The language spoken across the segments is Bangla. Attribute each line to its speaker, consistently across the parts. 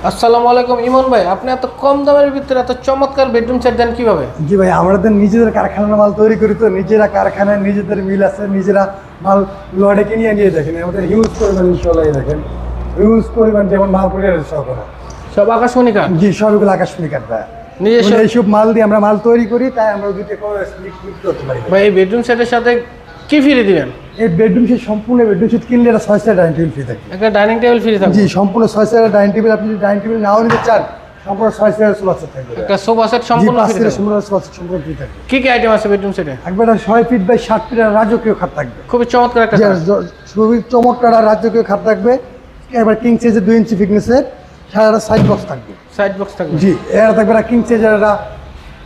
Speaker 1: আসসালামু আলাইকুম ইমন ভাই আপনি এত কম দামের ভিতরে এত চমৎকার বেডরুম সেট দেন কীভাবে?
Speaker 2: জি ভাই আমাদের নিজেদের কারখানার মাল তৈরি করি তো নিজেরা কারখানায় নিজেদের মিল আছে নিজেরা মাল লড়ে কিনে নিয়ে দেখেন আমাদের হিউজ পরিমাণ ইনশাল্লাহ দেখেন হিউজ পরিমাণ যেমন মাল করে সব
Speaker 1: সব আকাশমণি কাঠ?
Speaker 2: জি সবগুলো আকাশমণি কাটবে
Speaker 1: নিজস্ব?
Speaker 2: এইসব মাল দিয়ে আমরা মাল তৈরি করি তাই আমরা দুটো করতে পারি
Speaker 1: ভাই এই বেডরুম সেটের সাথে কি ফ্রি দিবেন?
Speaker 2: এই বেডরুম সেট সম্পূর্ণ বেডরুম সেট কিনলে এটা ছয় সাইড ডাইনিং টেবিল ফ্রি থাকে।
Speaker 1: একটা ডাইনিং টেবিল ফ্রি থাকবে।
Speaker 2: জি সম্পূর্ণ ছয় সাইড ডাইনিং টেবিল আপনি যদি ডাইনিং টেবিল নাও নিতে চান সম্পূর্ণ ছয় সাইড সোলা সেট থাকবে।
Speaker 1: একটা সোফা সেট সম্পূর্ণ ফ্রি
Speaker 2: সিটের সম্পূর্ণ সোলা সেট সম্পূর্ণ ফ্রি থাকবে।
Speaker 1: কি কি আইটেম আছে বেডরুম সেটে
Speaker 2: একবার ছয় ফিট বাই ষাট ফিট আর রাজকীয় খাট থাকবে।
Speaker 1: খুবই চমৎকার একটা।
Speaker 2: খুবই চমৎকার আর রাজ্যকে খাট থাকবে। এবার কিং সাইজের দুই ইঞ্চি ফিটনেসের সারা সাইড বক্স থাকবে।
Speaker 1: সাইড বক্স থাকবে।
Speaker 2: জি এর থাকবে কিং সাইজের একটা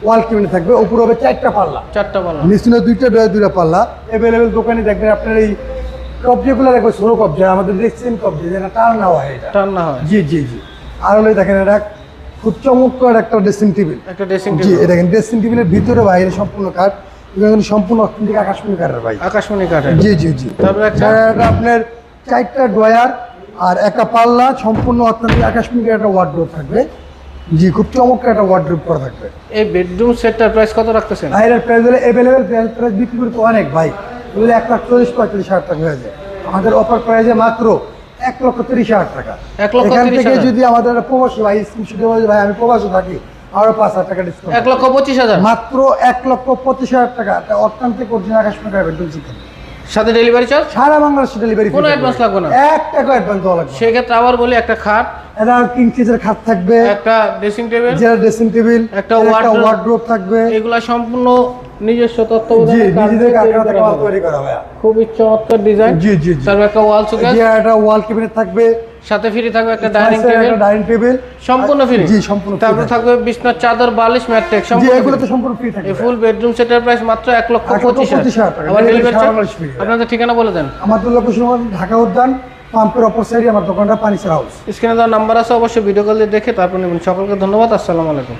Speaker 2: ওয়াল কিউনে থাকবে উপরে হবে চারটা পাল্লা।
Speaker 1: চারটা পাল্লা।
Speaker 2: নিচুনে দুইটা ডয়ে দুইটা পাল্লা। অ্যাভেলেবেল দোকানে দেখবেন আপনার এই কবজিগুলো দেখবেন ষোলো কবজা আমাদের দেখছেন কবজি যেটা টান না হয় এটা।
Speaker 1: টান না হয়।
Speaker 2: জি জি জি। আর হলে দেখেন এটা খুব চমৎকার একটা ড্রেসিং টেবিল
Speaker 1: একটা ড্রেসিং
Speaker 2: জি
Speaker 1: টেবিল
Speaker 2: এটা দেখেন ড্রেসিং টেবিলের ভিতরে বাইরে সম্পূর্ণ কাঠ এখানে সম্পূর্ণ অর্থনৈতিক আকাশমণি কাঠের ভাই।
Speaker 1: আকাশমণি কাঠের
Speaker 2: জি জি জি।
Speaker 1: তারপরে একটা
Speaker 2: আপনার চারটা ড্রয়ার আর একটা পাল্লা সম্পূর্ণ অর্থনৈতিক আকাশমণি একটা ওয়ার্ড্রোপ থাকবে। জি খুব চমৎকার একটা ওয়ার্ড্রোপ করা থাকবে।
Speaker 1: এই বেডরুম সেটটার প্রাইস কত রাখতেছেন?
Speaker 2: বাইরের প্রাইস হলে অ্যাভেলেবেল প্রাইস বিক্রি করতে অনেক ভাই। এগুলো এক লাখ চল্লিশ পঁয়তাল্লিশ হাজার টাকা হয়ে যায়। আমাদের অফার প্রাইসে মাত্র এক লক্ষ তিরিশ হাজার টাকা।
Speaker 1: এক লক্ষ
Speaker 2: এখান
Speaker 1: 30
Speaker 2: থেকে যদি আমাদের একটা প্রবাসী ভাই ভাই আমি প্রবাসী থাকি আরও পাঁচ হাজার টাকা ডিসকাউন্ট
Speaker 1: এক লক্ষ পঁচিশ হাজার?
Speaker 2: মাত্র এক লক্ষ পঁচিশ হাজার টাকা। অর্থান্তিক অরিজিনাল আকাশমণি কাঠের বেডরুম সেট
Speaker 1: সাথে ডেলিভারি চার্জ
Speaker 2: সারা বাংলাদেশে ডেলিভারি
Speaker 1: কোনো advance লাগবে না?
Speaker 2: এক টাকা অ্যাডভান্স দেওয়া লাগবে
Speaker 1: সেক্ষেত্রে আবার বলি একটা খাট
Speaker 2: এটা কিং সিজের খাট থাকবে
Speaker 1: একটা ড্রেসিং টেবিল
Speaker 2: যেটা ড্রেসিং টেবিল
Speaker 1: একটা
Speaker 2: একটা
Speaker 1: wardrobe।
Speaker 2: ওয়ার্ড্রোব থাকবে।
Speaker 1: এগুলা সম্পূর্ণ নিজস্ব তত্ত্বাবধানে কাঠ
Speaker 2: নিজেদের কারখানা থেকে মাল তৈরি করা হয়
Speaker 1: খুবই চমৎকার ডিজাইন
Speaker 2: জি জি জি।
Speaker 1: তারপর একটা ওয়াল
Speaker 2: একটা ওয়াল ক্যাবিনেট থাকবে।
Speaker 1: সাথে ফ্রি থাকবে একটা ডাইনিং টেবিল
Speaker 2: একটা ডাইনিং টেবিল
Speaker 1: সম্পূর্ণ ফ্রি
Speaker 2: জি সম্পূর্ণ
Speaker 1: তারপর
Speaker 2: থাকবে।
Speaker 1: বিছনার চাদর বালিশ ম্যাট্রিক
Speaker 2: জি
Speaker 1: সম্পূর্ণ
Speaker 2: এগুলো তো সম্পূর্ণ ফ্রি থাকবে।
Speaker 1: এই ফুল বেডরুম সেটের প্রাইস মাত্র এক লক্ষ
Speaker 2: হাজার।
Speaker 1: হাজার
Speaker 2: টাকা।
Speaker 1: আবার ডেলিভারি চার্জ আপনাদের ঠিকানা বলে দেন।
Speaker 2: আমাদের লোকেশন ঢাকা উদ্যান। পাম্পের অপর সাইডে আমার দোকানটা পানি ছাড়া হাউস
Speaker 1: স্ক্রিনে দেওয়ার নাম্বার আছে, অবশ্যই ভিডিও কলে দেখে তারপর নেবেন। সকলকে ধন্যবাদ, আসসালামু আলাইকুম।